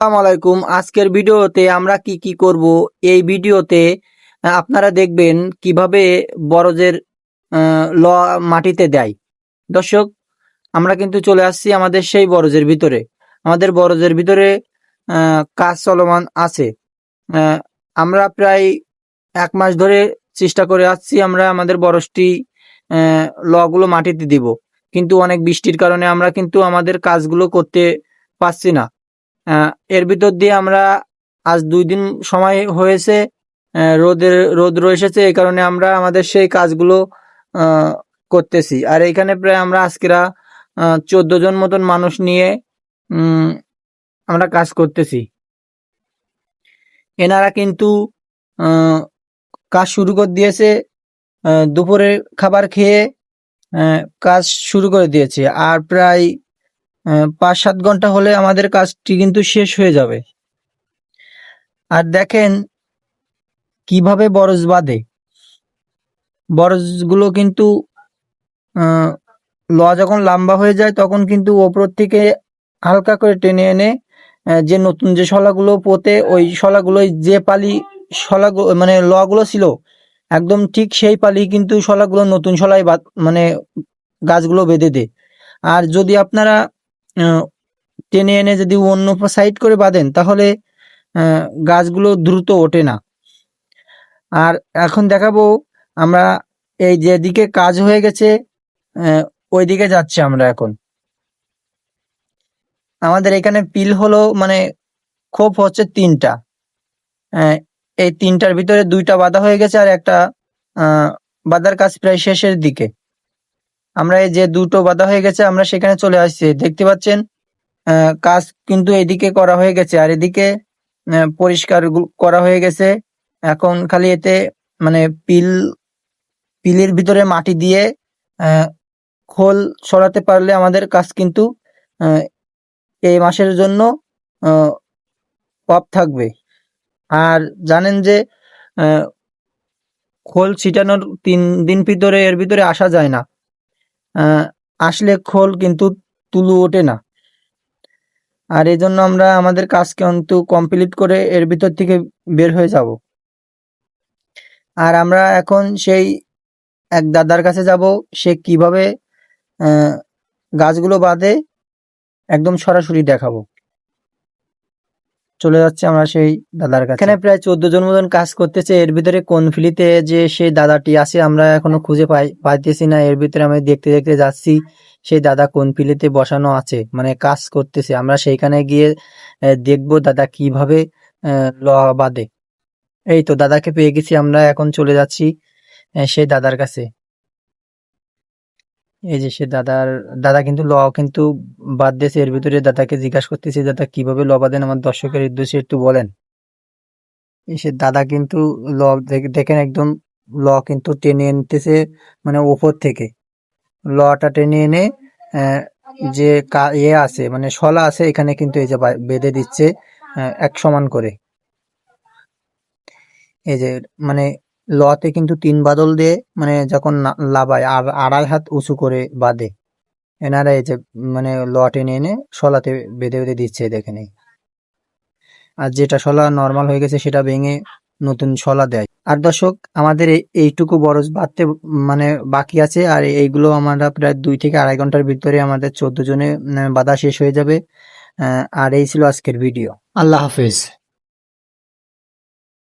আসসালামু আলাইকুম। আজকের ভিডিওতে আমরা কি কি করব? এই ভিডিওতে আপনারা দেখবেন কীভাবে বরজের ল মাটিতে দেয়। দর্শক, আমরা কিন্তু চলে আসছি আমাদের সেই বরজের ভিতরে। আমাদের বরজের ভিতরে কাজ চলমান আছে। আমরা প্রায় এক মাস ধরে চেষ্টা করে আসছি আমরা আমাদের বরজটি লগুলো মাটিতে দিব। কিন্তু অনেক বৃষ্টির কারণে আমরা কিন্তু আমাদের কাজগুলো করতে পারছি না। এর ভিতর দিয়ে আমরা আজ দুই দিন সময় হয়েছে রোদের রোদ রয়েছে এই কারণে আমরা আমাদের সেই কাজগুলো করতেছি। আর এখানে প্রায় আমরা আজকেরা চোদ্দ জন মতন মানুষ নিয়ে আমরা কাজ করতেছি। এনারা কিন্তু কাজ শুরু করে দিয়েছে আহ, দুপুরের খাবার খেয়ে কাজ শুরু করে দিয়েছে। আর প্রায় পাঁচ সাত ঘণ্টা হলে আমাদের কাজটি কিন্তু শেষ হয়ে যাবে। আর দেখেন কীভাবে বরজ বাঁধে। বরজগুলো কিন্তু ল যখন লম্বা হয়ে যায় তখন কিন্তু ওপর থেকে হালকা করে টেনে এনে যে নতুন যে শলাগুলো পোতে, ওই শলাগুলো যে পালি শলাগুলো মানে লগুলো ছিল, একদম ঠিক সেই পালি কিন্তু শলাগুলো নতুন বাদ মানে গাছগুলো বেঁধে দেয়। আর যদি আপনারা টেনে এনে যদি অন্য সাইড করে বাঁধেন, তাহলে গাছগুলো দ্রুত ওঠে না। আর এখন দেখাবো আমরা এই যেদিকে কাজ হয়ে গেছে ওইদিকে যাচ্ছি আমরা এখন। আমাদের এখানে পিল হলো মানে খোপ হচ্ছে তিনটা। এই তিনটার ভিতরে দুইটা বাঁধা হয়ে গেছে আর একটা বাঁধার কাজ প্রায় শেষের দিকে। আমরা এই যে দুটো বাঁধা হয়ে গেছে, আমরা সেখানে চলে আসছি। দেখতে পাচ্ছেন কাজ কিন্তু এদিকে করা হয়ে গেছে, আর এদিকে পরিষ্কার করা হয়ে গেছে। এখন খালি এতে মানে পিল, পিলের ভিতরে মাটি দিয়ে খোল সরাতে পারলে আমাদের কাজ কিন্তু এই মাসের জন্য অফ থাকবে। আর জানেন যে খোল ছিটানোর তিন দিন ভিতরে, এর ভিতরে আসা যায় না। আসলে খোল কিন্তু তুলু ওঠে না। আর এই জন্য আমরা আমাদের কাজ কিন্তু কমপ্লিট করে এর ভিতর থেকে বের হয়ে যাব। আর আমরা এখন সেই এক দাদার কাছে যাব, সে কীভাবে গাছগুলো বাঁধে, একদম সরাসরি দেখাবো। চলে যাচ্ছে আমরা সেই দাদার কাছে। এখানে প্রায় চোদ্দ জন মতন কাজ করতেছে এর ভিতরে কোন ফিলিতে যে সেই দাদাটি আছে আমরা এখনও খুঁজে পাই পাইতেছি না এর ভিতরে আমি দেখতে দেখতে যাচ্ছি সেই দাদা কোন ফিলিতে বসানো আছে মানে কাজ করতেছে। আমরা সেইখানে গিয়ে দেখব দাদা কীভাবে আহ, ল বাঁধে। এই তো দাদাকে পেয়ে গেছি আমরা এখন চলে যাচ্ছি সেই দাদার কাছে। এই যে সে দাদার, দাদা কিন্তু ল কিন্তু বাদ দিয়েছে। এর ভিতরে দাদাকে জিজ্ঞাসা করতেছে, দাদা, কীভাবে ল বাঁধেন আমার দর্শকের উদ্দেশ্যে একটু বলেন। সে দাদা কিন্তু ল দেখ- দেখেন একদম ল কিন্তু টেনে নিতেছে মানে ওপর থেকে। লটা টেনে এনে যে ইয়ে আছে মানে শলা আছে, এখানে কিন্তু এই যে বেঁধে দিচ্ছে এক সমান করে। এই যে মানে লতে কিন্তু তিন বাদল দিয়ে মানে যখন লাবায় আর আড়াই হাত উঁচু করে বাঁধে। এনারা এই যে মানে ল টেনে এনে শলাতে বেঁধে বেঁধে দিচ্ছে দেখে নেই। আর যেটা শলা নর্মাল হয়ে গেছে সেটা ভেঙে নতুন শলা দেয়। আর দর্শক আমাদের এই- এইটুকু বরজ বাঁধতে মানে বাকি আছে আর এইগুলো আমরা প্রায় দুই থেকে আড়াই ঘণ্টার ভিতরে আমাদের চোদ্দ জনে উম, বাঁধা শেষ হয়ে যাবে। আর এই ছিল আজকের ভিডিও। আল্লাহ হাফেজ।